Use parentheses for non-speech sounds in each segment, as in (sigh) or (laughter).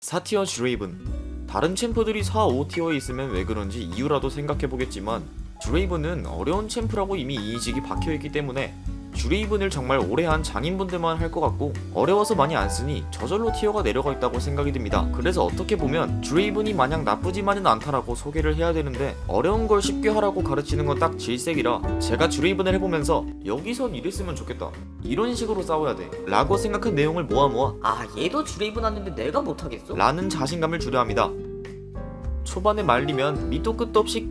4티어 쥬레이븐. 다른 챔프들이 4, 5티어에 있으면 왜 그런지 이유라도 생각해보겠지만 쥬레이븐은 어려운 챔프라고 이미 이직이 박혀있기 때문에 쥬레이븐을 정말 오래 한 장인분들만 할 것 같고 어려워서 많이 안 쓰니 저절로 티어가 내려가 있다고 생각이 듭니다. 그래서 어떻게 보면 쥬레이븐이 마냥 나쁘지만은 않다라고 소개를 해야 되는데 어려운 걸 쉽게 하라고 가르치는 건 딱 질색이라 제가 쥬레이븐을 해보면서 여기선 이랬으면 좋겠다 이런 식으로 싸워야 돼 라고 생각한 내용을 모아 모아 아 얘도 주레이브 났는데 내가 못하겠어? 라는 자신감을 주려 합니다. 초반에 말리면 밑도 끝도 없이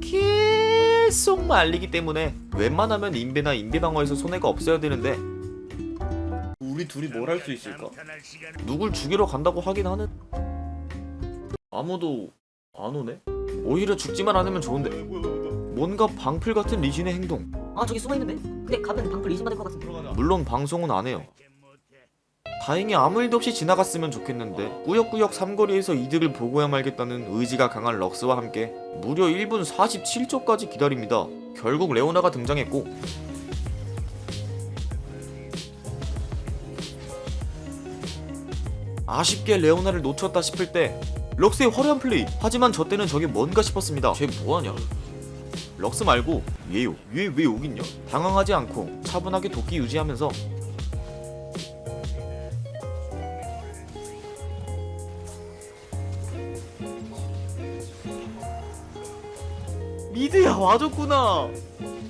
계속 말리기 때문에 웬만하면 인베나 인베방어에서 손해가 없어야 되는데 우리 둘이 뭘 할 수 있을까? 누굴 죽이러 간다고 하긴 하는 아무도 안 오네? 오히려 죽지만 않으면 좋은데 뭔가 방풀 같은 리신의 행동 아 저기 숨어있는데? 근데 가면 방풀 이지 받을 것 같은데 물론 방송은 안 해요. 다행히 아무 일도 없이 지나갔으면 좋겠는데 꾸역꾸역 삼거리에서 이득을 보고야 말겠다는 의지가 강한 럭스와 함께 무려 1분 47초까지 기다립니다. 결국 레오나가 등장했고 아쉽게 레오나를 놓쳤다 싶을 때 럭스의 화려한 플레이 하지만 저 때는 저게 뭔가 싶었습니다. 쟤 뭐하냐? 럭스 말고 얘요 얘왜 있냐 당황하지 않고 차분하게 도끼 유지하면서 미드야 와줬구나.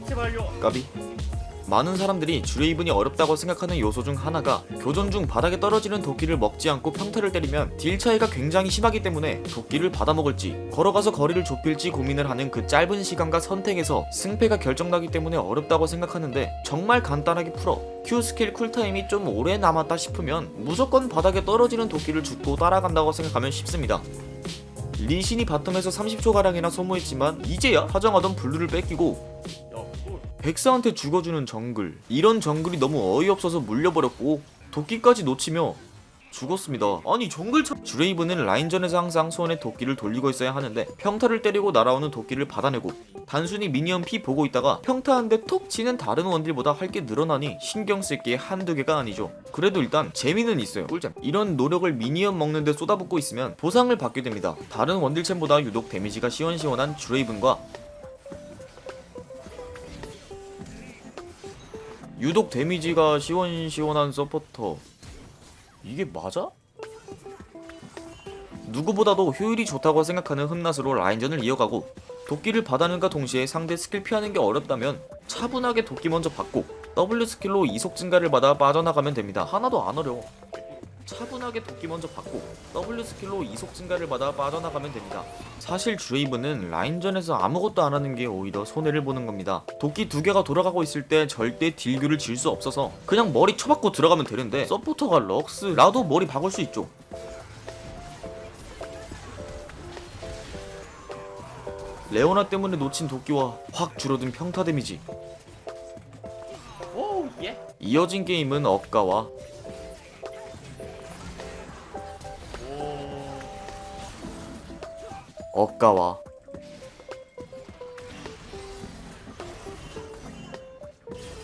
제발요. 까비. 많은 사람들이 주레이븐이 어렵다고 생각하는 요소 중 하나가 교전 중 바닥에 떨어지는 도끼를 먹지 않고 평타를 때리면 딜 차이가 굉장히 심하기 때문에 도끼를 받아먹을지 걸어가서 거리를 좁힐지 고민을 하는 그 짧은 시간과 선택에서 승패가 결정나기 때문에 어렵다고 생각하는데 정말 간단하게 풀어. Q 스킬 쿨타임이 좀 오래 남았다 싶으면 무조건 바닥에 떨어지는 도끼를 줍고 따라간다고 생각하면 쉽습니다 리신이 바텀에서 30초가량이나 소모했지만 이제야 사정하던 블루를 뺏기고 백사한테 죽어주는 정글. 이런 정글이 너무 어이없어서 물려버렸고 도끼까지 놓치며 죽었습니다. 아니 정글 차... 주레이브는 라인전에서 항상 손에 도끼를 돌리고 있어야 하는데 평타를 때리고 날아오는 도끼를 받아내고 단순히 미니언 피 보고 있다가 평타 한 대 톡 치는 다른 원딜보다 할 게 늘어나니 신경 쓸 게 한두 개가 아니죠. 그래도 일단 재미는 있어요. 꿀잼. 이런 노력을 미니언 먹는데 쏟아붓고 있으면 보상을 받게 됩니다. 다른 원딜챔보다 유독 데미지가 시원시원한 주레이븐과 유독 데미지가 시원시원한 서포터 이게 맞아? 누구보다도 효율이 좋다고 생각하는 흠낫으로 라인전을 이어가고 도끼를 받아는가 동시에 상대 스킬 피하는 게 어렵다면 차분하게 도끼 먼저 받고 W 스킬로 이속 증가를 받아 빠져나가면 됩니다 하나도 안 어려워 차분하게 도끼 먼저 받고 W 스킬로 이속 증가를 받아 빠져나가면 됩니다. 사실 주레이브는 라인전에서 아무것도 안 하는 게 오히려 손해를 보는 겁니다. 도끼 두 개가 돌아가고 있을 때 절대 딜교를 질 수 없어서 그냥 머리 쳐박고 들어가면 되는데 서포터가 럭스 라도 머리 박을 수 있죠. 레오나 때문에 놓친 도끼와 확 줄어든 평타 데미지 오, 예. 이어진 게임은 억가와 억가와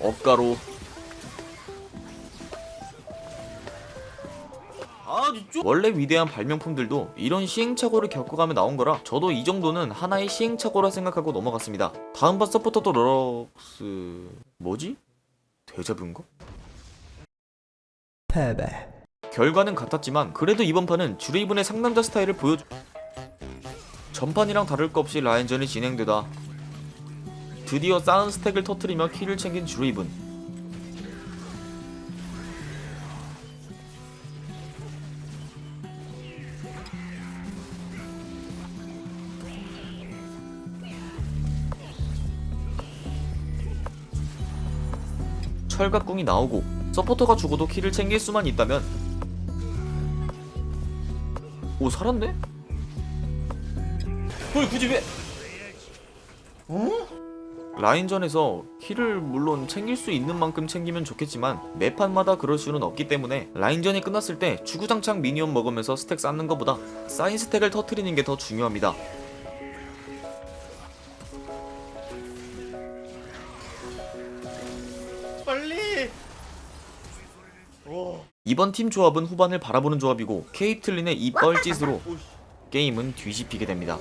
억가로 아 진짜 원래 위대한 발명품들도 이런 시행착오를 겪어가며 나온 거라 저도 이 정도는 하나의 시행착오라 생각하고 넘어갔습니다 다음 번 서포터도 럭스 뭐지? 데자뷰인가? 패배. 결과는 같았지만 그래도 이번 판은 주레이븐의 상남자 스타일을 보여줘 전판이랑 다를 것 없이 라인전이 진행되다. 드디어 쌓은 스택을 터트리며 키를 챙긴 주레이븐. 철갑궁이 나오고 서포터가 죽어도 키를 챙길 수만 있다면. 오 살았네? 헐, 굳이 왜? 라인전에서 키를 물론 챙길 수 있는 만큼 챙기면 좋겠지만 매판마다 그럴 수는 없기 때문에 라인전이 끝났을 때 주구장창 미니언 먹으면서 스택 쌓는 것보다 쌓인 스택을 터트리는 게 더 중요합니다. 빨리. 오. 이번 이번 팀 조합은 후반을 바라보는 조합이고 케이틀린의 이 뻘짓으로. 게임은 뒤집히게 됩니다.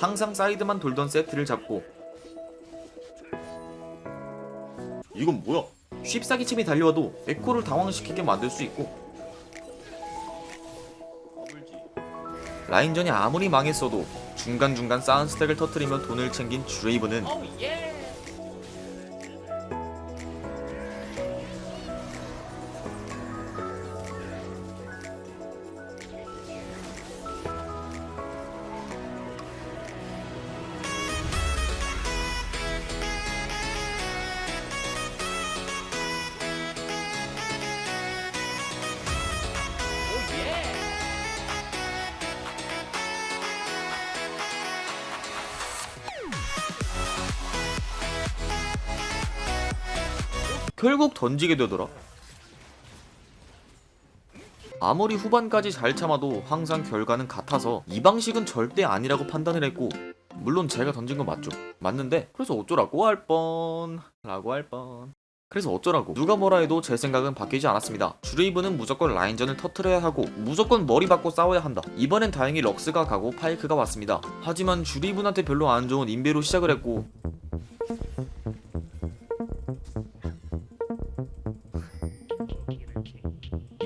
항상 사이드만 돌던 세트를 잡고 이건 뭐야? 쉽사기 침이 달려와도 에코를 당황시키게 만들 수 있고. 라인전이 아무리 망했어도 중간중간 쌓은 스택을 터트리며 돈을 챙긴 주레이브는 결국 던지게 되더라. 아무리 후반까지 잘 참아도 항상 결과는 같아서 이 방식은 절대 아니라고 판단을 했고 물론 제가 던진 건 맞죠. 맞는데 그래서 어쩌라고 할 뻔. 라고 할 뻔. 그래서 어쩌라고 누가 뭐라 해도 제 생각은 바뀌지 않았습니다. 주레이브는 무조건 라인전을 터트려야 하고 무조건 머리 받고 싸워야 한다. 이번엔 다행히 럭스가 가고 파이크가 왔습니다. 하지만 주레이브한테 별로 안 좋은 인베로 시작을 했고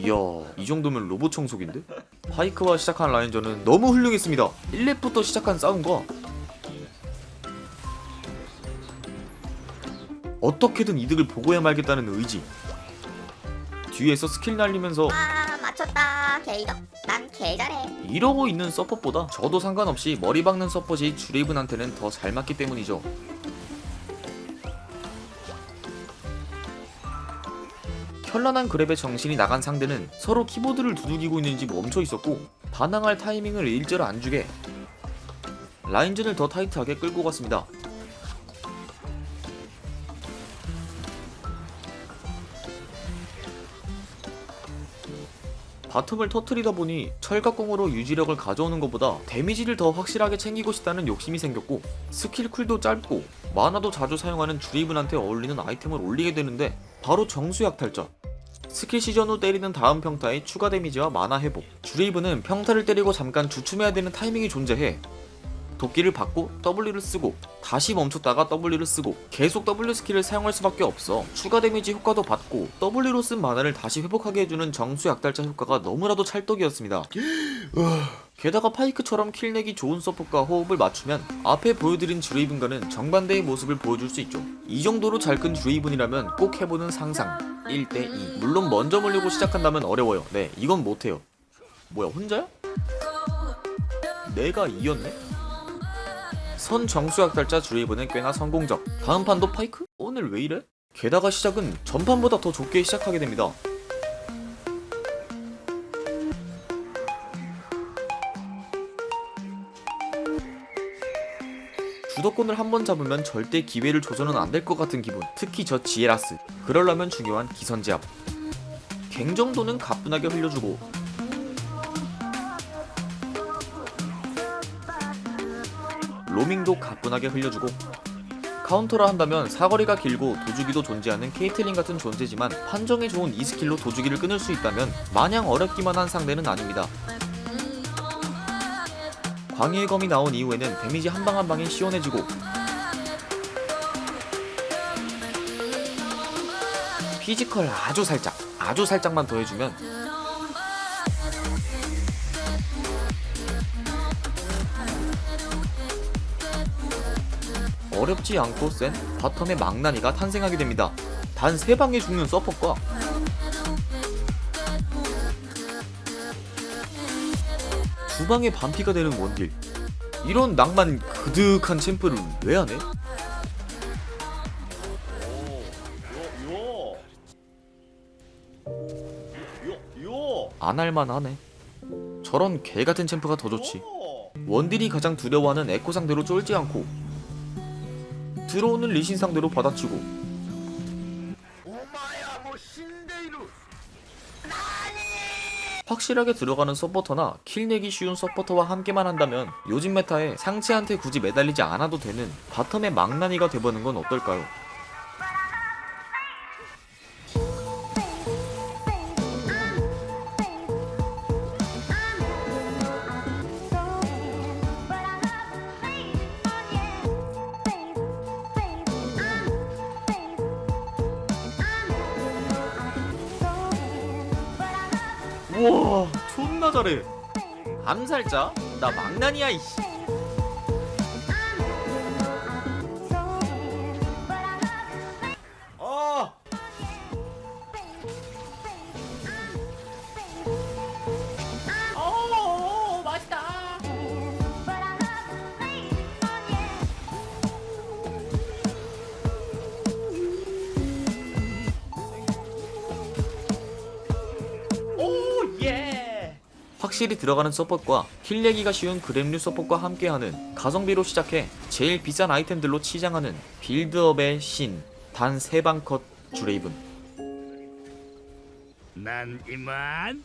이야. 이 정도면 로봇 청소기인데? 파이크와 시작한 라인전은 너무 훌륭했습니다. 1렙부터 시작한 싸움과 어떻게든 이득을 보고야 말겠다는 의지. 뒤에서 스킬 날리면서 아 맞췄다. 개이덕. 난 개잘해. 이러고 있는 서폿보다 저도 상관없이 머리 박는 서폿이 주레이븐한테는 더 잘 맞기 때문이죠 현란한 그랩에 정신이 나간 상대는 서로 키보드를 두들기고 있는지 멈춰 있었고 반항할 타이밍을 일절 안 주게 라인전을 더 타이트하게 끌고 갔습니다. 바텀을 터트리다 보니 철갑공으로 유지력을 가져오는 것보다 데미지를 더 확실하게 챙기고 싶다는 욕심이 생겼고 스킬 쿨도 짧고 만화도 자주 사용하는 주리븐한테 어울리는 아이템을 올리게 되는데 바로 정수약탈자 스킬 시전 후 때리는 다음 평타의 추가 데미지와 만화 회복. 주레이브는 평타를 때리고 잠깐 주춤해야 되는 타이밍이 존재해 도끼를 받고 W를 쓰고 다시 멈췄다가 W를 쓰고 계속 W 스킬을 사용할 수밖에 없어. 추가 데미지 효과도 받고 W로 쓴 만화를 다시 회복하게 해주는 정수 약달자 효과가 너무나도 찰떡이었습니다. (gasps) 게다가 파이크처럼 킬내기 좋은 서폿과 호흡을 맞추면 앞에 보여드린 주레이븐과는 정반대의 모습을 보여줄 수 있죠. 이 정도로 잘큰 주레이븐이라면 꼭 해보는 상상. 1대2 물론 먼저 몰리고 시작한다면 어려워요. 네 이건 못해요. 뭐야 혼자야? 내가 이겼네? 선 정수약달자 주레이브는 꽤나 성공적. 다음 판도 파이크? 오늘 왜 이래? 게다가 시작은 전판보다 더 좋게 시작하게 됩니다. 주도권을 한 번 잡으면 절대 기회를 줘서는 안될 것 같은 기분. 특히 저 지에라스. 그러려면 중요한 기선제압. 갱정도는 가뿐하게 흘려주고 로밍도 가뿐하게 흘려주고 카운터라 한다면 사거리가 길고 도주기도 존재하는 케이틀린 같은 존재지만 판정이 좋은 이 스킬로 도주기를 끊을 수 있다면 마냥 어렵기만 한 상대는 아닙니다. 광해의 검이 나온 이후에는 데미지 한 방 한 방이 시원해지고 피지컬 아주 살짝 아주 살짝만 더해주면 어렵지 않고 센 바텀의 망나니가 탄생하게 됩니다. 단세 방에 죽는 서폿과 두 방에 반피가 되는 원딜. 이런 낭만 그득한 챔프를 왜. 요. 안 할만하네. 저런 개 같은 챔프가 더 좋지. 오. 원딜이 가장 두려워하는 에코 상대로 쫄지 않고 들어오는 리신 상대로 받아치고 확실하게 들어가는 서포터나 킬 내기 쉬운 서포터와 함께만 한다면 요즘 메타에 상체한테 굳이 매달리지 않아도 되는 바텀의 망나니가 돼보는 건 어떨까요? 우와. 존나 잘해. 암살자? 나 망나니야 이씨. 확실히 들어가는 서폿과 킬 내기가 쉬운 그램류 서폿과 함께하는 가성비로 시작해 제일 비싼 아이템들로 치장하는 빌드업의 신 단 3방 컷 주레이븐. 난 이만